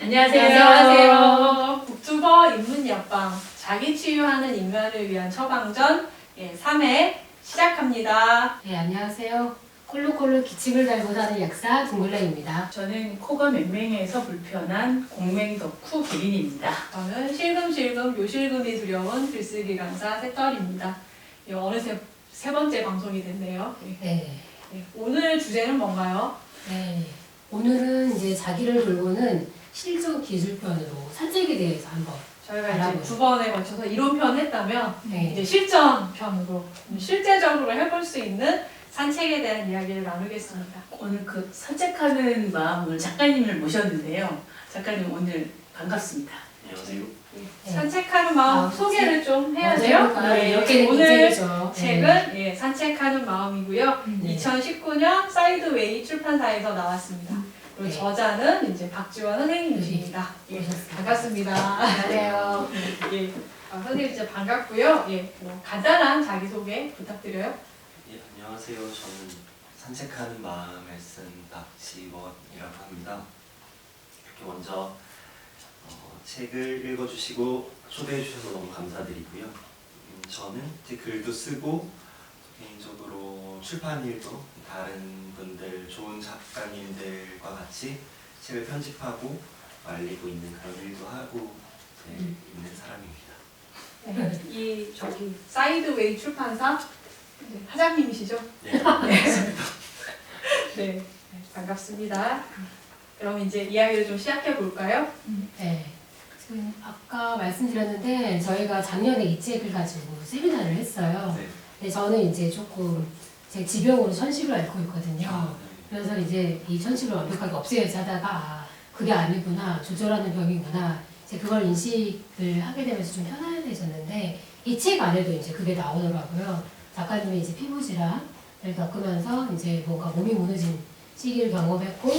안녕하세요. 북튜버 입문옆방 자기 치유하는 인간을 위한 처방전 예, 3회 시작합니다. 네, 안녕하세요. 콜로콜로 기침을 달고 사는 약사 둥글레입니다. 저는 코가 맹맹해서 불편한 공맹 덕후 기린입니다. 저는 실금실금 요실금이 두려운 글쓰기 강사 새떨입니다. 예, 어느새 세 번째 방송이 됐네요. 예, 네. 예, 오늘 주제는 뭔가요? 네. 오늘은 이제 자기를 돌보는 실전 기술편으로 산책에 대해서 한번. 저희가 이제 알아보죠. 두 번에 걸쳐서 이론편 했다면 네. 이제 실전편으로 실제적으로 해볼 수 있는 산책에 대한 이야기를 나누겠습니다. 오늘 그 산책하는 마음을 작가님을 모셨는데요. 작가님 오늘 반갑습니다. 안녕하세요. 네. 산책하는 마음 아, 소개를 좀 해야 먼저 돼요. 해볼까요? 네, 이렇게 오늘 죠 책은 예, 산책하는 마음이고요. 네. 2019년 사이드웨이 출판사에서 나왔습니다. 그리고 네. 저자는 이제 박지원 선생님이십니다. 예, 오셨습니다. 반갑습니다. 안녕하세요. 예, 아, 선생님 진짜 반갑고요. 예, 뭐 간단한 자기 소개 부탁드려요. 예, 안녕하세요. 저는 산책하는 마음을 쓴 박지원이라고 합니다. 이렇게 먼저 어, 책을 읽어주시고 초대해 주셔서 너무 감사드리고요. 음, 저는 이제 글도 쓰고 개인적으로 출판 일도 다른 분들 좋은 작가님들과 같이 책을 편집하고 알리고 있는 그런 일도 하고 네, 음. 있는 사람입니다. 네, 이 저기 사이드웨이 출판사 네, 사장님이시죠? 네, 네, 네, 반갑습니다. 그럼 이제 이야기를 좀 시작해 볼까요? 네. 지금 아까 말씀드렸는데 저희가 작년에 이 책을 가지고 세미나를 했어요. 네. 근데 저는 이제 조금 제 지병으로 천식을 앓고 있거든요. 아, 네. 그래서 이제 이 천식을 완벽하게 없애야지 하다가 아, 그게 아니구나 조절하는 병이구나 이제 그걸 인식을 하게 되면서 좀 편안해졌는데 이 책 안에도 이제 그게 나오더라고요 작가님이 이제 피부 질환을 겪으면서 이제 뭔가 몸이 무너진 시기를 경험했고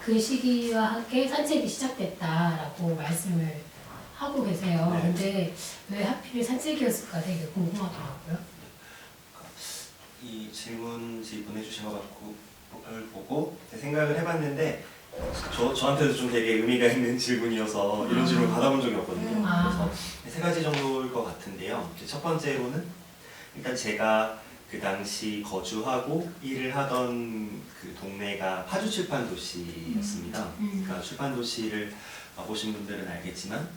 그 시기와 함께 산책이 시작됐다라고 말씀을 하고 계세요 네. 근데 왜 하필 산책이었을까 되게 궁금하더라고요 이 질문지 보내주신 거 갖고 를 보고 생각을 해봤는데 저 저한테도 좀 되게 의미가 있는 질문이어서 이런 질문 받아본 적이 없거든요. 음. 아. 그래서 세 가지 정도일 것 같은데요. 첫 번째로는 일단 제가 그 당시 거주하고 일을 하던 그 동네가 파주 출판 도시였습니다. 음. 그러니까 출판 도시를 와보신 분들은 알겠지만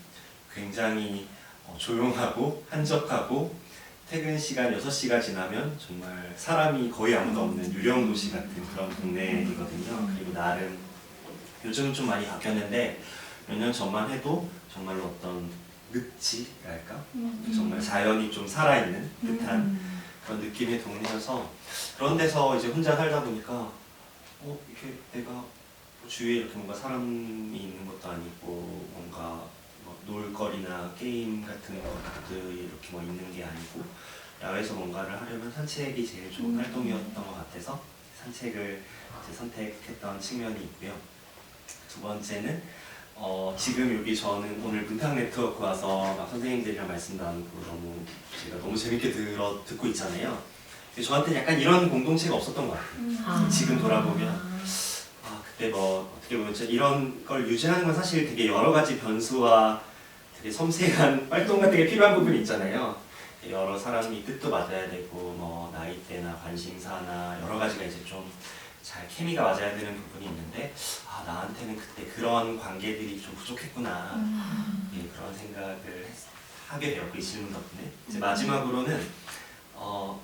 굉장히 어, 조용하고 한적하고 퇴근 시간 6시가 지나면 정말 사람이 거의 아무도 없는 유령 도시 같은 그런 동네이거든요. 그리고 나름 요즘은 좀 많이 바뀌었는데 몇 년 전만 해도 정말로 어떤 늪지랄까? 정말 자연이 좀 살아있는 듯한 그런 느낌의 동네여서 그런 데서 이제 혼자 살다 보니까 어 이렇게 내가 뭐 주위에 이렇게 뭔가 사람이 있는 것도 아니고 뭔가 뭐 놀거리나 게임 같은 것들이 이렇게 뭐 있는 게 아니고 야외에서 뭔가를 하려면 산책이 제일 좋은 활동이었던 것 같아서 산책을 이제 선택했던 측면이 있고요. 두 번째는 어, 지금 여기 저는 오늘 문탁 네트워크 와서 막 선생님들이랑 말씀 나누고 너무 제가 너무 재밌게 들어 듣고 있잖아요. 근데 저한테 약간 이런 공동체가 없었던 것 같아요. 아. 지금 돌아보면 아 그때 뭐 어떻게 보면 진짜 이런 걸 유지하는 건 사실 되게 여러 가지 변수와 되게 섬세한 활동 같은 게 필요한 부분이 있잖아요. 여러 사람이 뜻도 맞아야 되고 뭐 나이대나 관심사나 여러 가지가 이제 좀 잘 케미가 맞아야 되는 부분이 있는데 아 나한테는 그때 그런 관계들이 좀 부족했구나 예, 그런 생각을 했- 하게 되었고 이 질문 덕분에 이제 마지막으로는 어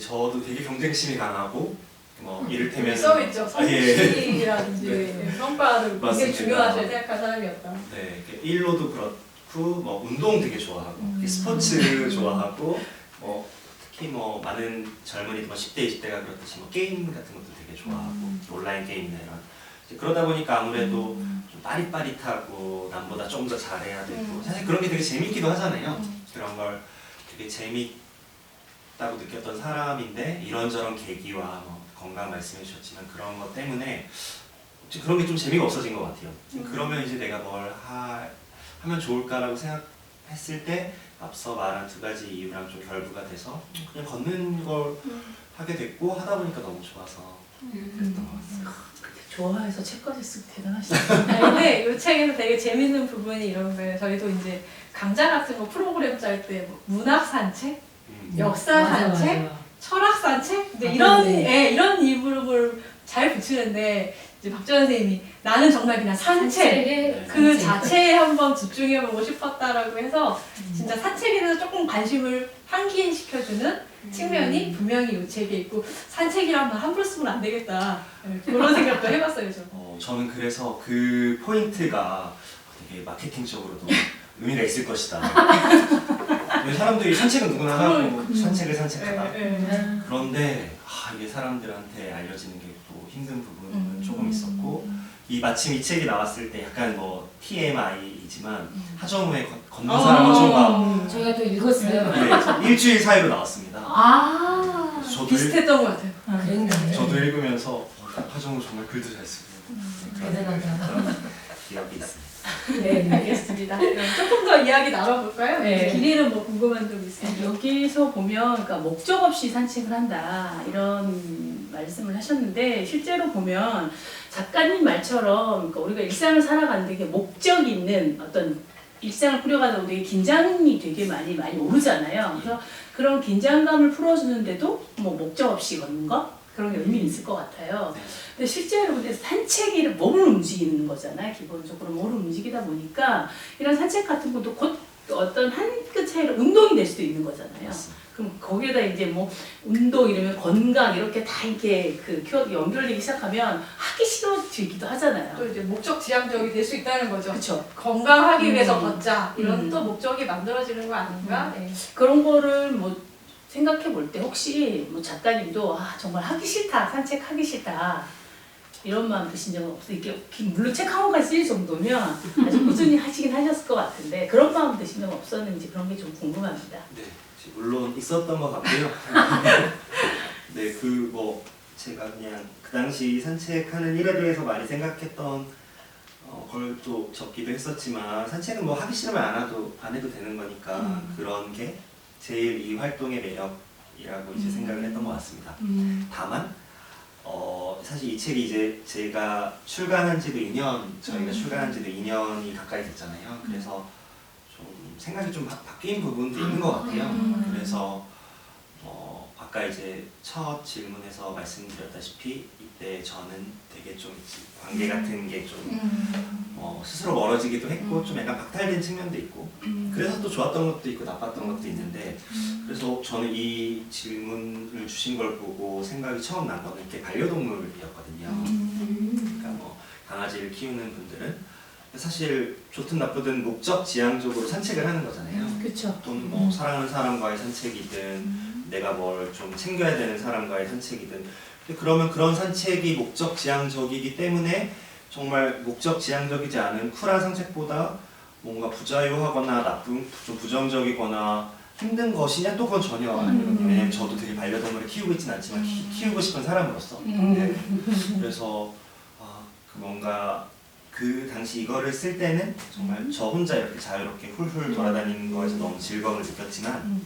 저도 되게 경쟁심이 강하고 뭐 이를테면 써 있죠. 아, 예. 성취라든지 네. 성과를 굉장히 맞습니다. 중요하게 생각한 사람이었다. 네, 이렇게 일로도 그렇 고 뭐 운동 되게 좋아하고 음. 스포츠 좋아하고 뭐 특히 뭐 많은 젊은이들 뭐 10대 20대가 그렇듯이 뭐 게임 같은 것도 되게 좋아하고 음. 온라인 게임이나 이런 이제 그러다 보니까 아무래도 좀 빠릿빠릿하고 남보다 좀 더 잘해야 되고 음. 사실 그런 게 되게 재밌기도 하잖아요. 그런 걸 되게 재밌다고 느꼈던 사람인데 이런저런 계기와 뭐 건강 말씀해 주셨지만 그런 것 때문에 그런 게 좀 재미가 없어진 것 같아요. 음. 그러면 이제 내가 뭘 하, 하면 좋을까라고 생각했을 때 앞서 말한 두 가지 이유랑 좀 결부가 돼서 그냥 걷는 걸 하게 됐고 하다 보니까 너무 좋아서 음. 그랬던 것 같습니다. 좋아해서 책까지 쓰기 대단하시다. 아니, 근데 이 책에서 되게 재밌는 부분이 이런 거예요. 저희도 이제 강좌 같은 거 프로그램 짤 때 문학 산책, 음. 역사 맞아, 산책, 맞아. 철학 산책 이제 아, 이런 네. 예, 이런 이름을 잘 붙이는데 이제 박지원 선생님이 나는 정말 그냥 산책 그 산책. 자체에 한번 집중해보고 싶었다라고 해서 진짜 산책에 대해서 조금 관심을 환기시켜주는 측면이 분명히 이 책에 있고 산책이란 말 함부로 쓰면 안 되겠다 예, 그런 생각도 해봤어요 저. 어, 저는 그래서 그 포인트가 되게 마케팅적으로도 의미가 있을 것이다. 왜 사람들이 산책은 누구나 하고 산책을 산책하다. 예, 예. 그런데 아, 이게 사람들한테 알려지는 게 또 힘든 부분 은 음. 조금 있었고 이 마침 이 책이 나왔을 때 약간 뭐 TMI이지만 하정우의 건- 걷는 사람 하정우가 어, 저희가 또 읽었어요. 네, 일주일 사이로 나왔습니다. 아, 저도, 읽, 비슷했던 것 같아요. 그랬네. 저도 읽으면서 어, 하정우 정말 글도 잘 쓰고 그런 대단하다. 기억이 있습니다. 네, 네. 알겠습니다. 그럼 조금 더 이야기 나눠볼까요? 네. 길이는 뭐 궁금한 점 있어요? 여기서 보면 그러니까 목적 없이 산책을 한다 이런 말씀을 하셨는데 실제로 보면 작가님 말처럼 그러니까 우리가 일상을 살아가는데 이게 목적 있는 어떤 일상을 꾸려가다 보면 되게 긴장이 되게 많이 많이 오르잖아요. 그래서 그런 긴장감을 풀어주는데도 뭐 목적 없이 걷는 거 그런 게 의미 있을 것 같아요. 근데 실제로 근데 산책이 몸을 움직이는 거잖아요. 기본적으로 몸을 움직이다 보니까 이런 산책 같은 것도 곧 어떤 한 끗 차이로 운동이 될 수도 있는 거잖아요. 그럼 거기에다 이제 뭐 운동 이러면 건강 이렇게 다 이렇게 그 켜- 연결되기 시작하면 하기 싫어지기도 하잖아요. 또 이제 목적 지향적이 될 수 있다는 거죠. 그렇죠. 건강하기 음. 위해서 걷자 이런 음. 또 목적이 만들어지는 거 아닌가? 네. 그런 거를 뭐 생각해 볼 때 혹시 뭐 작가님도 아 정말 하기 싫다 산책하기 싫다 이런 마음 드신 적은 없어요? 물론 책 한 권까지 쓰일 정도면 아주 꾸준히 하시긴 하셨을 것 같은데 그런 마음 드신 적 없었는지 그런 게 좀 궁금합니다. 네, 물론 있었던 것 같고요. 네, 그 뭐 제가 그냥 그 당시 산책하는 일에 대해서 많이 생각했던 어, 걸 또 적기도 했었지만 산책은 뭐 하기 싫으면 안 해도 안 해도 되는 거니까 음. 그런 게 제일 이 활동의 매력이라고 이제 음. 생각을 했던 것 같습니다. 다만 어, 사실 이 책이 이제 제가 출간한 지도 2년, 저희가 음. 출간한 지도 2년이 가까이 됐잖아요. 그래서 좀 생각이 좀 바, 바뀐 부분도 있는 것 같아요. 음. 그래서 어, 아까 이제 첫 질문에서 말씀드렸다시피 이때 저는 되게 좀 관계 같은 게좀 어, 스스로 멀어지기도 했고 좀 약간 박탈된 측면도 있고 그래서 또 좋았던 것도 있고 나빴던 것도 있는데 그래서 저는 이 질문을 주신 걸 보고 생각이 처음 난 거는 이게 반려동물이었거든요. 그러니까 뭐 강아지를 키우는 분들은 사실 좋든 나쁘든 목적 지향적으로 산책을 하는 거잖아요. 그렇죠. 또는 뭐 사랑하는 사람과의 산책이든 내가 뭘 좀 챙겨야 되는 사람과의 산책이든. 그러면 그런 산책이 목적 지향적이기 때문에 정말 목적 지향적이지 않은 쿨한 산책보다 뭔가 부자유하거나 나쁜 좀 부정적이거나 힘든 것이냐? 또 그건 전혀 아니거든요. 음. 왜냐면 저도 되게 반려동물을 키우고 있진 않지만 키, 키우고 싶은 사람으로서. 네. 그래서 아, 그 뭔가 그 당시 이거를 쓸 때는 정말 저 혼자 이렇게 자유롭게 훌훌 돌아다니는 거에서 너무 즐거움을 느꼈지만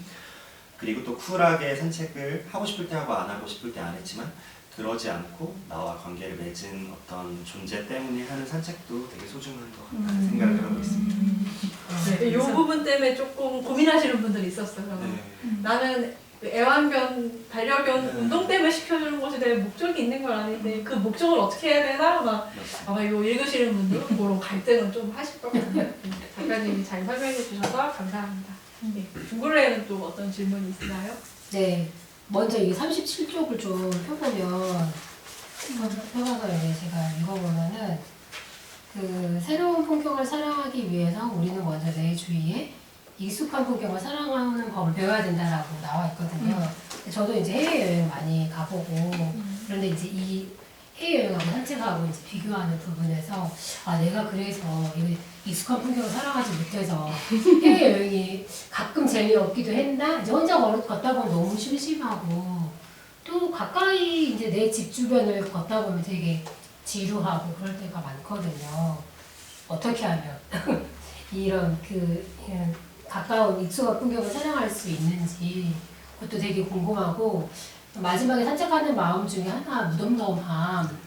그리고 또 쿨하게 산책을 하고 싶을 때 하고 안 하고 싶을 때 안 했지만 그러지 않고 나와 관계를 맺은 어떤 존재 때문에 하는 산책도 되게 소중한 것 같다는 생각을 하고 있습니다. 네, 이 부분 때문에 조금 고민하시는 분들이 있었어요. 네. 나는 그 애완견, 반려견 네. 운동 때문에 시켜주는 것이 내 목적이 있는 건 아닌데 그 목적을 어떻게 해야 되나 막 아마 이거 읽으시는 분들은 그런 갈등은 좀 하실 것 같아요. 음, 작가님이 잘 설명해 주셔서 감사합니다. 네, 중글레는 또 어떤 질문이 있나요? 네. 먼저 이 37쪽을 좀 펴보면 펴봐서 이제 제가 읽어보면은 그 새로운 풍경을 사랑하기 위해서 우리는 먼저 내 주위에 익숙한 풍경을 사랑하는 법을 배워야 된다라고 나와 있거든요. 근데 저도 이제 해외여행 많이 가보고 그런데 이제 이 해외여행하고 산책하고 이제 비교하는 부분에서 아 내가 그래서 이 익숙한 풍경을 사랑하지 못해서 해외여행이 가끔 재미없기도 했나 이제 혼자 걸어, 걷다 보면 너무 심심하고 또 가까이 이제 내 집 주변을 걷다 보면 되게 지루하고 그럴 때가 많거든요. 어떻게 하면 이런 그 이런 가까운 익숙한 풍경을 사랑할 수 있는지 그것도 되게 궁금하고 마지막에 산책하는 마음 중에 하나 무덤덤함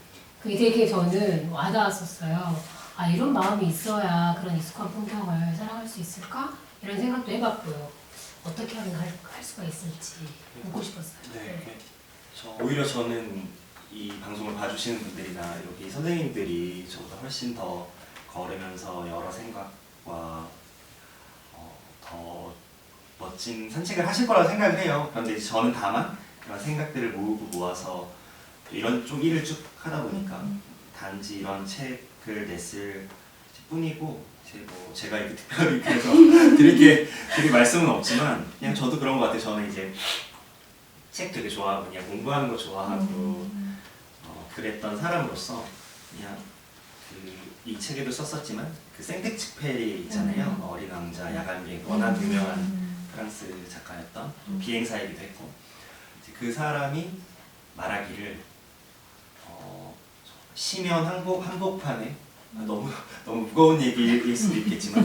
그게 되게 저는 와닿았었어요. 아 이런 마음이 있어야 그런 익숙한 풍경을 살아갈 수 있을까? 이런 생각도 해봤고요. 어떻게 하면 할, 할 수가 있을지 묻고 싶었어요. 네. 저 오히려 저는 이 방송을 봐주시는 분들이나 여기 선생님들이 저보다 훨씬 더 걸으면서 여러 생각과 어, 더 멋진 산책을 하실 거라고 생각을 해요. 그런데 저는 다만 생각들을 모으고 모아서 이런 좀 일을 쭉 하다 보니까 단지 이런 책을 냈을 뿐이고 이제 뭐 제가 이렇게 특별히 그래서 드릴 게 드릴 말씀은 없지만 그냥 저도 그런 것 같아요. 저는 이제 책 되게 좋아하고 그냥 공부하는 거 좋아하고 어, 그랬던 사람으로서 그냥 그 이 책에도 썼었지만 그 생텍쥐페리 있잖아요. 어린 왕자 야간 비행 워낙 유명한 프랑스 작가였던 또 비행사이기도 했고 그 사람이 말하기를 어, 시면 한복 한복판에 아, 너무 너무 무거운 얘기일 수도 있겠지만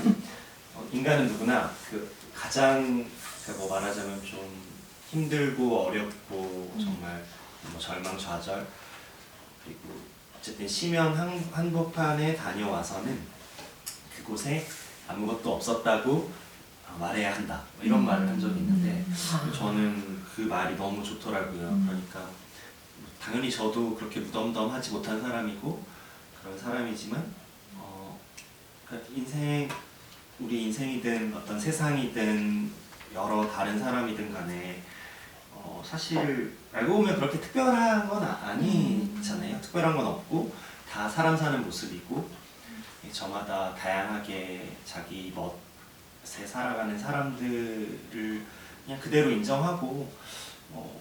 어, 인간은 누구나 그 가장 그뭐 말하자면 좀 힘들고 어렵고 정말 뭐 절망 좌절 그리고 어쨌든 심연 한, 한복판에 다녀와서는 그곳에 아무것도 없었다고 어, 말해야 한다. 뭐 이런 말을 한 적이 있는데 아, 저는 그 말이 너무 좋더라고요. 그러니까 당연히 저도 그렇게 무덤덤하지 못한 사람이고 그런 사람이지만 어, 그러니까 인생 우리 인생이든 어떤 세상이든 여러 다른 사람이든 간에 어, 사실 알고 보면 그렇게 특별한 건 아- 아니잖아요. 특별한 건 없고 다 사람 사는 모습이고 저마다 다양하게 자기 멋에 살아가는 사람들을 그냥 그대로 인정하고 어,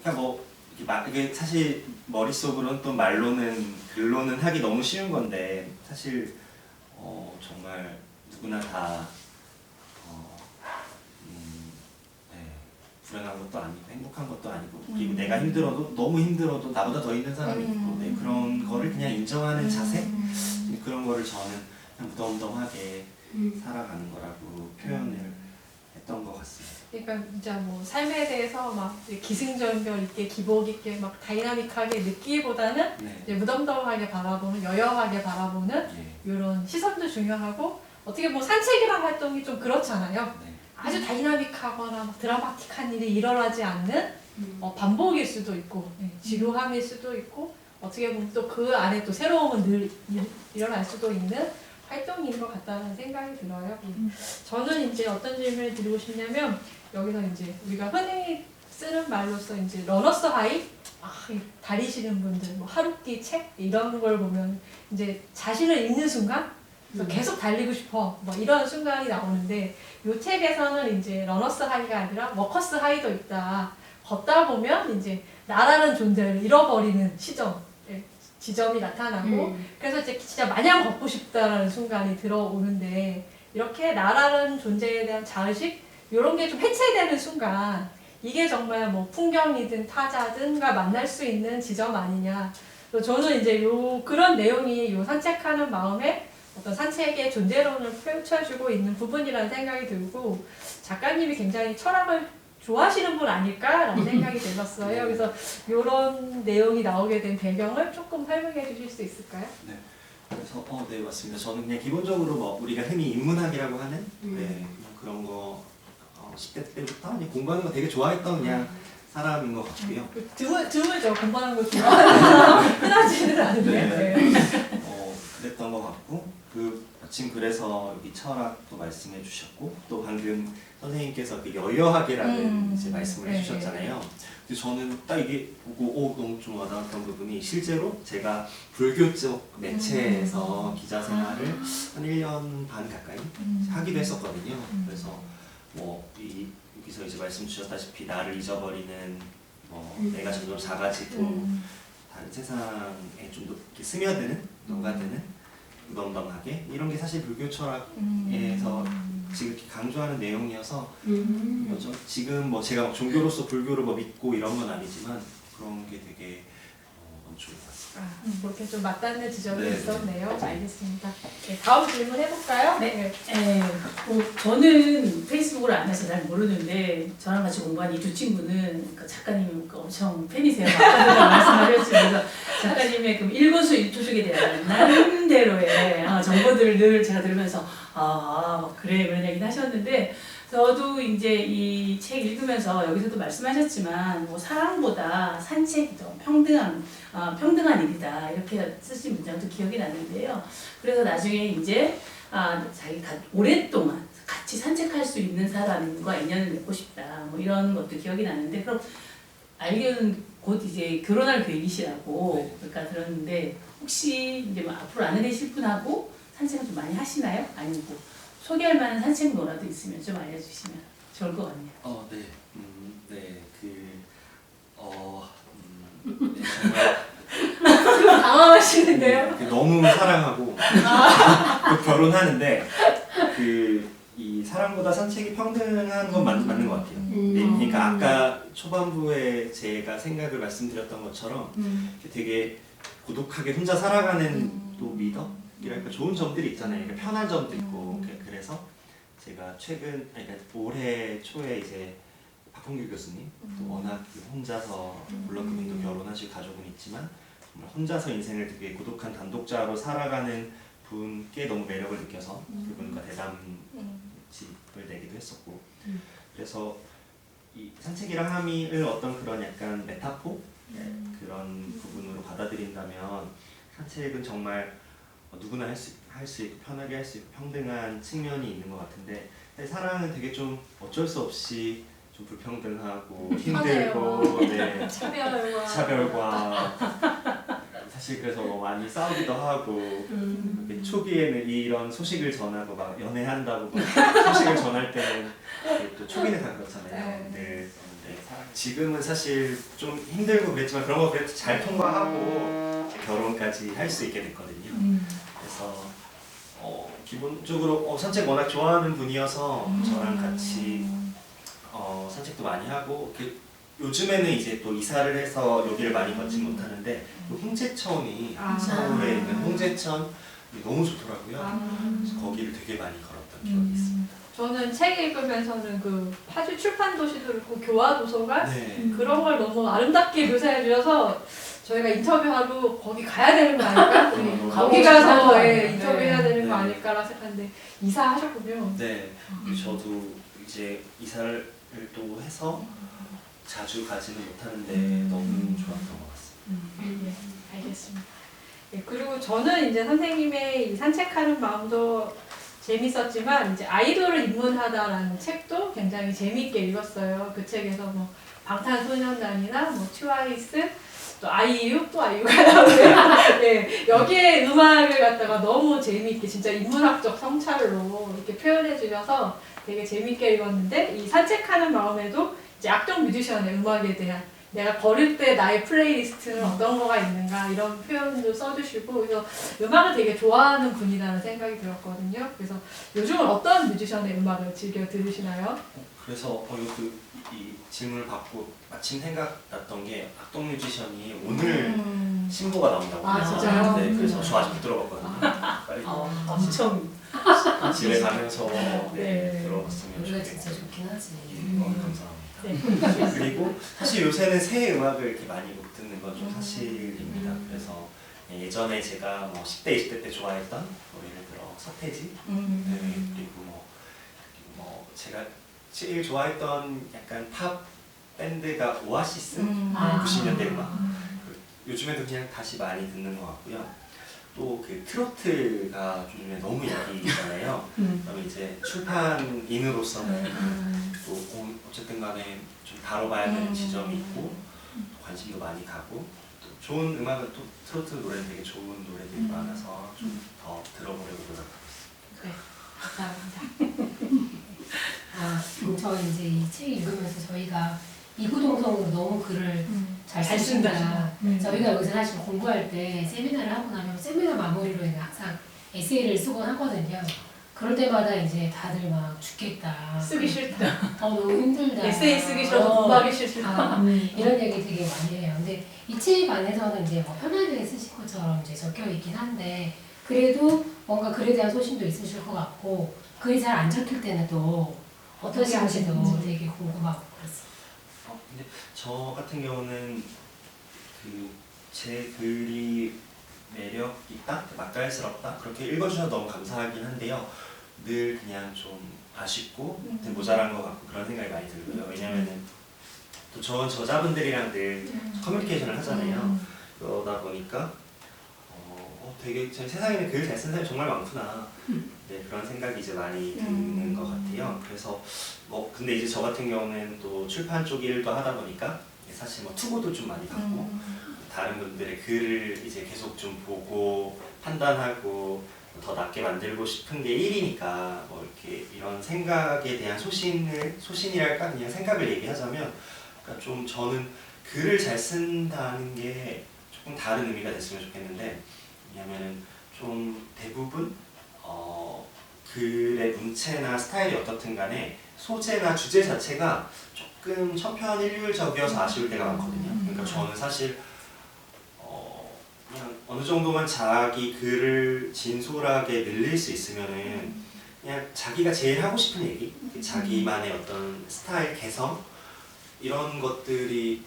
그러니까 뭐 이게, 마, 이게 사실 머릿속으로는 또 말로는 글로는 하기 너무 쉬운 건데 사실 어, 정말 누구나 다 어, 음, 네, 불행한 것도 아니고 행복한 것도 아니고 그리고 음. 내가 힘들어도 너무 힘들어도 나보다 더 힘든 사람이 있고 음. 네, 그런 거를 그냥 인정하는 자세 음. 그런 거를 저는 그냥 무덤덤하게 음. 살아가는 거라고 표현을 했던 것 같습니다. 그러니까 진짜 뭐 삶에 대해서 막 기승전결 있게 기복 있게 막 다이나믹하게 느끼기보다는 네. 이제 무덤덤하게 바라보는 여여하게 바라보는 예. 이런 시선도 중요하고 어떻게 보면 산책이란 활동이 좀 그렇잖아요. 네. 아주 다이나믹하거나 막 드라마틱한 일이 일어나지 않는 음. 어, 반복일 수도 있고 네, 지루함일 수도 있고 어떻게 보면 또 그 안에 또 새로움은 늘 일, 일어날 수도 있는 활동인 것 같다는 생각이 들어요. 음. 저는 이제 어떤 질문을 드리고 싶냐면 여기서 이제 우리가 흔히 쓰는 말로서 이제 러너스 하이 아, 이 다리시는 분들 뭐 하루끼 책 이런 걸 보면 이제 자신을 읽는 순간 음. 계속 달리고 싶어 뭐 이런 순간이 나오는데 이 책에서는 이제 러너스 하이가 아니라 워커스 하이도 있다 걷다 보면 이제 나라는 존재를 잃어버리는 시점 예, 지점이 나타나고 음. 그래서 이제 진짜 마냥 걷고 싶다라는 순간이 들어오는데 이렇게 나라는 존재에 대한 자의식 이런 게 좀 해체되는 순간 이게 정말 뭐 풍경이든 타자든가 만날 수 있는 지점 아니냐. 저는 이제 요 그런 내용이 요 산책하는 마음에 어떤 산책의 존재론을 펼쳐주고 있는 부분이라는 생각이 들고 작가님이 굉장히 철학을 좋아하시는 분 아닐까라는 생각이 들었어요. 그래서 이런 내용이 나오게 된 배경을 조금 설명해 주실 수 있을까요? 그래서 어, 네 맞습니다. 저는 그냥 기본적으로 뭐 우리가 흔히 인문학이라고 하는 음. 네, 그냥 그런 거 어, 10대 때부터 그냥 공부하는 거 되게 좋아했던 그냥 사람인 것 같고요. 그 드물, 드물죠. 공부하는 거 좋아하는 사람 흔하지는 않은데. 네. 네. 어, 그랬던 것 같고 그 마침 그래서 여기 철학도 말씀해 주셨고 또 방금 선생님께서 그 여여하게라는 음, 이제 말씀을 네, 해주셨잖아요. 근데 저는 딱 이게 보고 오 너무 좀 와닿았던 부분이 실제로 제가 불교 쪽 매체에서 기자 생활을 한 1년 반 가까이 음. 하기도 했었거든요. 음. 그래서 뭐 이, 여기서 이제 말씀 주셨다시피 나를 잊어버리는 뭐 음. 내가 점점 작아지고 음. 다른 세상에 좀 더 스며드는 녹아드는 무덤덤하게 이런 게 사실 불교 철학에서 음. 지금 강조하는 내용이어서 음. 뭐죠? 지금 뭐 제가 막 종교로서 불교를 뭐 믿고 이런 건 아니지만 그런 게 되게 어, 너무 좋은 것 같습니다. 아, 그렇게 좀 맞닿는 지점이 네, 네. 있었네요. 알겠습니다. 네, 다음 질문 해볼까요? 네. 에, 뭐 저는 페이스북을 안 해서 잘 모르는데 저랑 같이 공부한 이 두 친구는 그 작가님 그 엄청 팬이세요. 아까도 말씀하셨지만 작가님의 그 일거수 일투족에 대한 나름대로의 아, 정보들을 늘 제가 들으면서 아 그래 그런 얘기를 하셨는데 저도 이제 이 책 읽으면서 여기서도 말씀하셨지만 뭐 사랑보다 산책이 더 평등한 아, 평등한 일이다 이렇게 쓰신 문장도 기억이 나는데요. 그래서 나중에 이제 아, 자기 가, 오랫동안 같이 산책할 수 있는 사람과 인연을 맺고 싶다. 뭐 이런 것도 기억이 나는데 그럼 알기는 곧 이제 결혼할 계획이시라고 그러니까 들었는데 혹시 이제 뭐 앞으로 아내 되실 분하고 산책을 좀 많이 하시나요? 아니면 뭐 소개할 만한 산책로라도 있으면 좀 알려주시면 좋을 것 같네요. 어, 네, 음, 네, 그, 어, 음, 네, 정말 당황하시는데요. 네, 그 너무 사랑하고 그 결혼하는데 그 이 사랑보다 산책이 평등한 건 맞, 맞는 것 같아요. 음. 네, 그러니까 아까 초반부에 제가 생각을 말씀드렸던 것처럼 이렇게 되게 고독하게 혼자 살아가는 또 미덕이랄까 좋은 점들이 있잖아요. 그러니까 편한 점도 있고. 그- 그래서 제가 최근 그러니까 올해 초에 이제 박홍길 교수님 또 워낙 그 혼자서 물론 그분도 결혼하시고 가족은 있지만 정말 혼자서 인생을 되게 고독한 단독자로 살아가는 분께 너무 매력을 느껴서 그분과 대담 집을 내기도 했었고. 그래서 이 산책이랑 함의를 어떤 그런 약간 메타포? 그런 부분으로 받아들인다면 산책은 정말 누구나 할 수 할 수 있고 편하게 할 수 있고 평등한 측면이 있는 것 같은데 근데 사랑은 되게 좀 어쩔 수 없이 좀 불평등하고 힘들고 네, 차별과 차별과 사실 그래서 뭐 많이 싸우기도 하고 음. 이렇게 초기에는 이런 소식을 전하고 막 연애한다고 막 소식을 전할 때는 이게 또 초기는 다 그렇잖아요. 네. 네. 지금은 사실 좀 힘들고 그랬지만 그런 거 그래도 잘 통과하고 결혼까지 할 수 있게 됐거든요. 그래서 어, 기본적으로 어, 산책 워낙 좋아하는 분이어서 저랑 같이 어, 산책도 많이 하고 그, 요즘에는 이제 또 이사를 해서 여기를 많이 걷지 못하는데 그 홍제천이 아. 서울에 있는 홍제천 너무 좋더라고요. 아. 그래서 거기를 되게 많이 걸었던 기억이 있습니다. 저는 책 읽으면서는 그 파주 출판 도시도 있고 교화 도서관 네. 그런 걸 너무 아름답게 묘사해 주셔서 저희가 인터뷰하러 거기 가야 되는 거 아닐까? 음, 거기 가서. 예, 네. 인터뷰해야 되는 거 네. 아닐까라 생각했는데 이사하셨군요. 네. 저도 이제 이사를 또 해서 자주 가지는 못하는데 너무 좋았던 것 같습니다. 예, 알겠습니다. 예, 그리고 저는 이제 선생님의 이 산책하는 마음도 재밌었지만 이제 아이돌을 입문하다라는 책도 굉장히 재미있게 읽었어요. 그 책에서 뭐 방탄소년단이나 뭐 트와이스 또 아이유 또 아이유가 나오고요. 예, 여기에 음악을 갖다가 너무 재미있게 진짜 인문학적 성찰로 이렇게 표현해 주셔서 되게 재미있게 읽었는데 이 산책하는 마음에도 이제 악동 뮤지션의 음악에 대한 내가 걸을 때 나의 플레이리스트는 어떤 거가 있는가 이런 표현도 써주시고 그래서 음악을 되게 좋아하는 분이라는 생각이 들었거든요. 그래서 요즘은 어떤 뮤지션의 음악을 즐겨 들으시나요? 그래서 어, 이것도 이 질문을 받고 마침 생각났던 게 악동 뮤지션이 오늘 음. 신보가 나온다고 아, 진짜요? 네, 그래서 저 아직 못 들어봤거든요. 빨리 어, 엄청 집에 가면서 네, 네. 들어봤으면 좋겠어요. 진짜 좋긴 하지. 어, 감사합니다. 그리고 사실 요새는 새 음악을 이렇게 많이 못 듣는 건 좀 사실입니다. 그래서 예전에 제가 뭐 10대, 20대 때 좋아했던 뭐 예를 들어 서태지 음. 네, 그리고 뭐, 뭐 제가 제일 좋아했던 약간 팝 밴드가 오아시스 음. 아. 90년대 음악 그 요즘에도 그냥 다시 많이 듣는 것 같고요. 또 그 트로트가 요즘에 너무 인기잖아요. 음. 그다음에 이제 출판인으로서는 음. 또 어- 어쨌든 간에 좀 다뤄봐야 되는 음. 지점이 있고 또 관심도 많이 가고 또 좋은 음악은 또 트로트 노래는 되게 좋은 노래들이 음. 많아서 좀 더 들어보려고 노력하고 있습니다. 네, 감사합니다. 아, 음, 저 이제 이 책 읽으면서 저희가 이구동성으로 너무 글을 잘잘 쓰신다. 쓴다. 음. 저희가 여기서 사실 공부할 때 세미나를 하고 나면 세미나 마무리로 이제 항상 에세이를 쓰곤 하거든요. 그럴 때마다 이제 다들 막 죽겠다. 쓰기 싫다. 어, 너무 힘들다. 에세이 쓰기 싫어서 어, 공부하기 싫다. 아, 이런 얘기 되게 많이 해요. 근데 이 책 안에서는 이제 뭐 편하게 쓰실 것처럼 이제 적혀 있긴 한데 그래도 뭔가 글에 대한 소신도 있으실 것 같고 글이 잘 안 적힐 때는 또 어떠신지도 하시는지. 되게 궁금하고 그렇습니다. 어, 근데 저 같은 경우는 그제 글이 매력 있다, 맛깔스럽다 그렇게 읽어주셔서 너무 감사하긴 한데요. 늘 그냥 좀 아쉽고 음. 늘 모자란 것 같고 그런 생각이 많이 들고요. 왜냐면은 또저 저자분들이랑 늘 커뮤니케이션을 하잖아요. 음. 그러다 보니까 어, 어, 되게 제 세상에는 글잘 쓰는 사람이 정말 많구나. 네 그런 생각이 이제 많이 드는 음. 것 같아요. 그래서 뭐 근데 이제 저 같은 경우는 또 출판 쪽 일도 하다 보니까 사실 뭐 투고도 좀 많이 받고 음. 다른 분들의 글을 이제 계속 좀 보고 판단하고 더 낫게 만들고 싶은 게 일이니까 뭐 이렇게 이런 생각에 대한 소신을 소신이랄까 그냥 생각을 얘기하자면 그러니까 좀 저는 글을 잘 쓴다는 게 조금 다른 의미가 됐으면 좋겠는데 왜냐면은 좀 대부분 어 글의 문체나 스타일이 어떻든 간에 소재나 주제 자체가 조금 천편일률적이어서 아쉬울 때가 많거든요. 그러니까 저는 사실 어느 정도만 자기 글을 진솔하게 늘릴 수 있으면은 그냥 자기가 제일 하고 싶은 얘기, 자기만의 어떤 스타일 개성 이런 것들이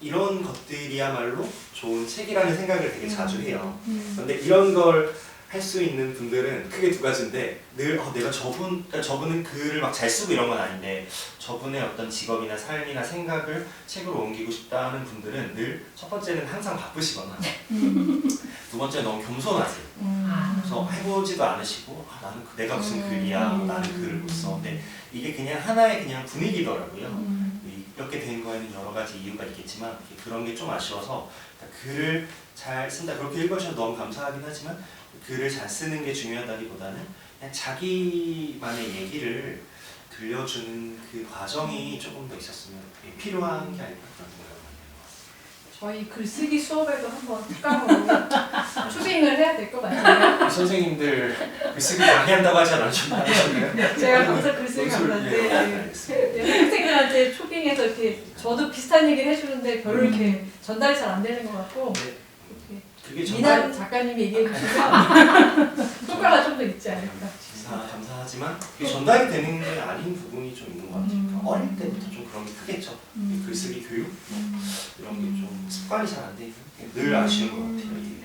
이런 것들이야말로 좋은 책이라는 생각을 되게 자주 해요. 근데 이런 걸 할 수 있는 분들은 크게 두 가지인데 늘 어, 내가 저분 그러니까 저분은 글을 막 잘 쓰고 이런 건 아닌데 저분의 어떤 직업이나 삶이나 생각을 책으로 옮기고 싶다는 분들은 늘 첫 번째는 항상 바쁘시거나 두 번째 너무 겸손하세요. 음. 그래서 해보지도 않으시고 아, 나는 그- 내가 무슨 음. 글이야 나는 글을 못 써. 근데 이게 그냥 하나의 그냥 분위기더라고요. 음. 이- 이렇게 된 거에는 여러 가지 이유가 있겠지만 그런 게 좀 아쉬워서 그러니까 글을 잘 쓴다 그렇게 읽어주셔서 너무 감사하긴 하지만 글을 잘 쓰는 게 중요하다기보다는 그냥 자기만의 얘기를 들려주는 그 과정이 조금 더 있었으면 필요한 게 아닐까 그런 생각을 저희 글쓰기 수업에도 한번 특강으로 추빙을 해야 될 것 같아요. 선생님들 글쓰기 강의한다고 하지 않으셨나요? 제가 거기서 글쓰기 강사인데 학생들한테 초빙해서 이렇게 저도 비슷한 얘기를 해주는데 별로 이렇게 전달이 잘 안 되는 것 같고 네, 그게 정말 작가님이 얘기해 주시면 효과가 좀 더 있지 않을까 감사, 감사하지만 그게 전달이 되는 게 아닌 부분이 좀 있는 것 같아요. 음. 어릴 때부터 좀 그런 게 크겠죠. 이 글쓰기 교육 이런 게 좀 습관이 잘 안 돼 늘 아쉬운 것 같아요.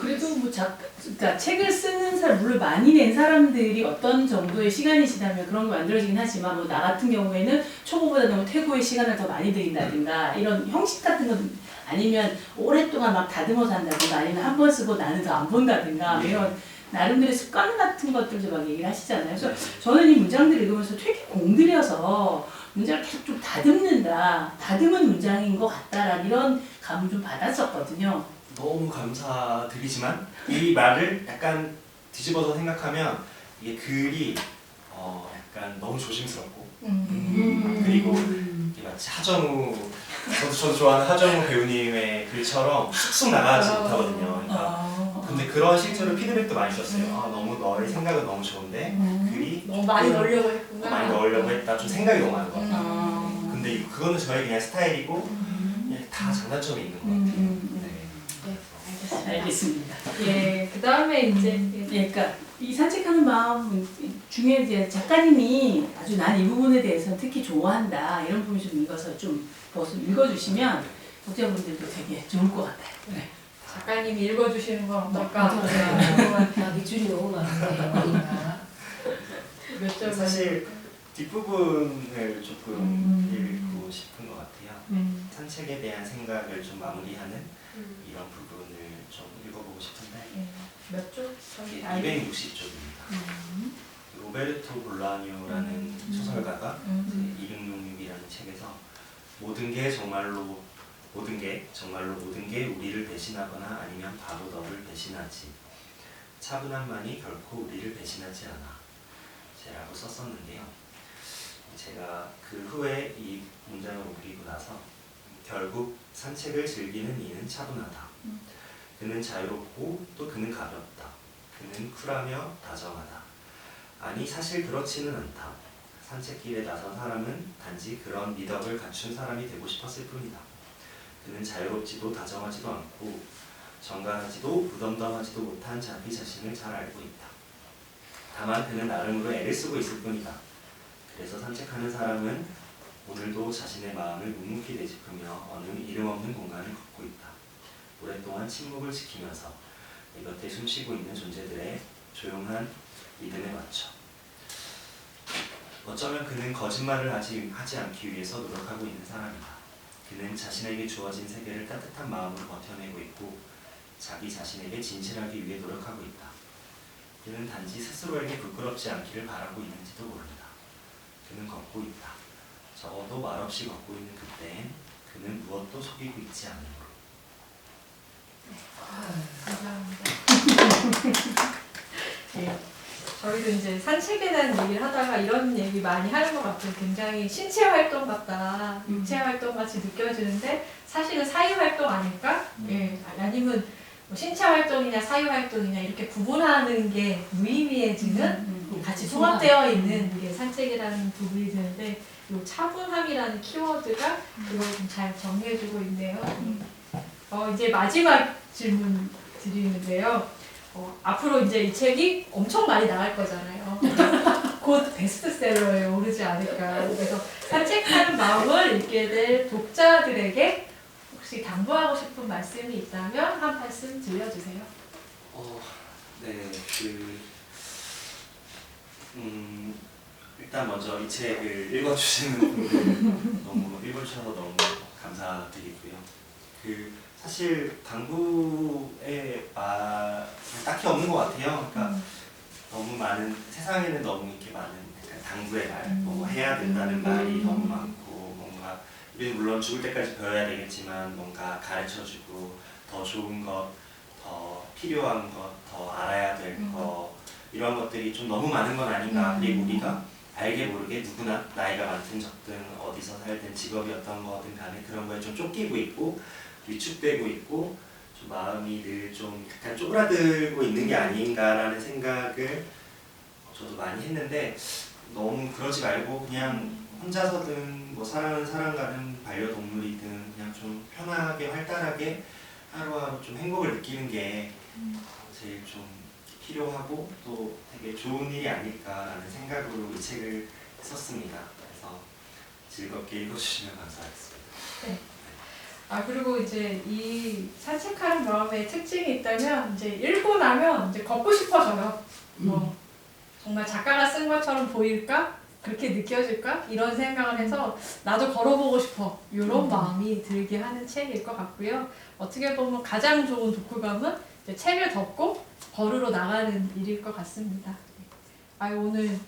그래도 뭐 작, 그러니까 책을 쓰는 사람 물론 많이 낸 사람들이 어떤 정도의 시간이 지나면 그런 게 만들어지긴 하지만 뭐 나 같은 경우에는 초보보다 너무 퇴고의 시간을 더 많이 들인다든가 이런 형식 같은 건 아니면 오랫동안 막 다듬어서 한다든가 아니면 한 번 쓰고 나는 더 안 본다든가 뭐 이런 나름대로 습관 같은 것들도 막 얘기를 하시잖아요. 그래서 저는 이 문장들을 읽으면서 되게 공들여서 문장을 계속 좀 다듬는다, 다듬은 문장인 것 같다라는 이런 감을 좀 받았었거든요. 너무 감사드리지만 이 말을 약간 뒤집어서 생각하면 이게 글이 어 약간 너무 조심스럽고 음. 그리고 이게 마치 하정우 저도 저도 좋아하는 하정우 배우님의 글처럼 쑥쑥 나가지 아. 못하거든요. 그러니까 아. 근데 그런 실제로 피드백도 많이 줬어요. 아 너무 너의 생각은 너무 좋은데 글이 너무 많이 조금 넣으려고 했구나 많이 넣으려고 했다. 좀 생각이 너무 많은 것 같아요. 아. 근데 이- 그거는 저의 그냥 스타일이고 그냥 다 장단점이 있는 것 같아요. 음, 네. 알겠습니다. 예, 그 다음에 이제 예, 그러니까 이 산책하는 마음 중에 이제 작가님이 아주 난 이 부분에 대해서 특히 좋아한다 이런 부분 좀 읽어서 좀 읽어주시면 독자분들도 되게 좋을 것 같아요. 네. 작가님이 읽어주시는 건 어떨까 맞아요. 아, 밑줄이 너무 많은데. 몇 절? 사실 뒷부분을 조금 음. 읽고 싶은 것 같아요. 음. 산책에 대한 생각을 좀 마무리하는 이런 부분을 좀 읽어보고 싶은데 예, 몇 줄? 저기 260쪽입니다. 음. 로베르토 볼라니오라는 음. 소설가가 음. 2666이라는 책에서 모든 게 정말로 모든 게 정말로 모든 게 우리를 배신하거나 아니면 바로 너를 배신하지 차분함만이 결코 우리를 배신하지 않아 제라고 썼었는데요 제가 그 후에 이 문장을 옮기고 나서 결국 산책을 즐기는 이는 차분하다 그는 자유롭고 또 그는 가볍다 그는 쿨하며 다정하다 아니 사실 그렇지는 않다. 산책길에 나선 사람은 단지 그런 미덕을 갖춘 사람이 되고 싶었을 뿐이다. 그는 자유롭지도 다정하지도 않고 정갈하지도 무덤덤하지도 못한 자기 자신을 잘 알고 있다. 다만 그는 나름으로 애를 쓰고 있을 뿐이다. 그래서 산책하는 사람은 오늘도 자신의 마음을 묵묵히 되짚으며 어느 이름 없는 공간을 걷고 있다. 오랫동안 침묵을 지키면서 내 곁에 숨쉬고 있는 존재들의 조용한 리듬에 맞춰. 어쩌면 그는 거짓말을 하지, 하지 않기 위해서 노력하고 있는 사람이다. 그는 자신에게 주어진 세계를 따뜻한 마음으로 버텨내고 있고 자기 자신에게 진실하기 위해 노력하고 있다. 그는 단지 스스로에게 부끄럽지 않기를 바라고 있는지도 모른다. 그는 걷고 있다. 적어도 말없이 걷고 있는 그때엔 그는 무엇도 속이고 있지 않으므로. 감사합니다. 네. 저희도 이제 산책에 대한 얘기를 하다가 이런 얘기 많이 하는 것 같아요. 굉장히 신체 활동 같다, 육체 활동 같이 느껴지는데 사실은 사유 활동 아닐까? 예, 아니면 뭐 신체 활동이냐 사유 활동이냐 이렇게 구분하는 게 무의미해지는 음. 같이 통합되어 있는 게 산책이라는 부분이 되는데 이 차분함이라는 키워드가 그걸 좀 잘 정리해주고 있네요. 어, 이제 마지막 질문 드리는데요. 어, 앞으로 이제 이 책이 엄청 많이 나갈 거잖아요. 곧 베스트셀러에 오르지 않을까. 그래서 산책하는 마음을 읽게 될 독자들에게 혹시 당부하고 싶은 말씀이 있다면 한 말씀 들려주세요. 어, 네, 그, 음, 일단 먼저 이 책을 읽어주시는 분들 너무 읽어주셔서 너무 감사드리고요. 그, 사실 당부의 말 딱히 없는 것 같아요. 그러니까 음. 너무 많은, 세상에는 너무 이렇게 많은 당부의 말, 음. 뭐 해야 된다는 말이 음. 너무 많고, 뭔가, 우리는 물론 죽을 때까지 배워야 되겠지만, 뭔가 가르쳐주고, 더 좋은 것, 더 필요한 것, 더 알아야 될 음. 것, 이런 것들이 좀 너무 많은 건 아닌가. 음. 그리고 우리가 알게 모르게 누구나 나이가 많든 적든 어디서 살든 직업이 어떤 거든 간에 그런 거에 좀 쫓기고 있고 위축되고 있고 좀 마음이 늘 좀 약간 쪼그라들고 있는 게 아닌가라는 생각을 저도 많이 했는데 너무 그러지 말고 그냥 혼자서든 뭐 사랑하는 사랑가는 반려동물이든 그냥 좀 편하게 활달하게 하루하루 좀 행복을 느끼는 게 제일 좀 필요하고 또 되게 좋은 일이 아닐까라는 생각으로 이 책을 썼습니다. 그래서 즐겁게 읽어주시면 감사하겠습니다. 아 그리고 이제 이 산책하는 마음의 특징이 있다면 이제 읽고 나면 이제 걷고 싶어져요. 뭐 정말 작가가 쓴 것처럼 보일까? 그렇게 느껴질까? 이런 생각을 해서 나도 걸어보고 싶어. 이런 마음이 들게 하는 책일 것 같고요. 어떻게 보면 가장 좋은 독후감은 책을 덮고 걸으러 나가는 일일 것 같습니다. 아 오늘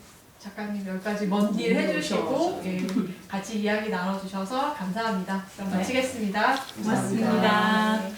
작가님 여기까지 먼 길 해주시고 예, 같이 이야기 나눠주셔서 감사합니다. 그럼 네. 마치겠습니다. 고맙습니다. 네.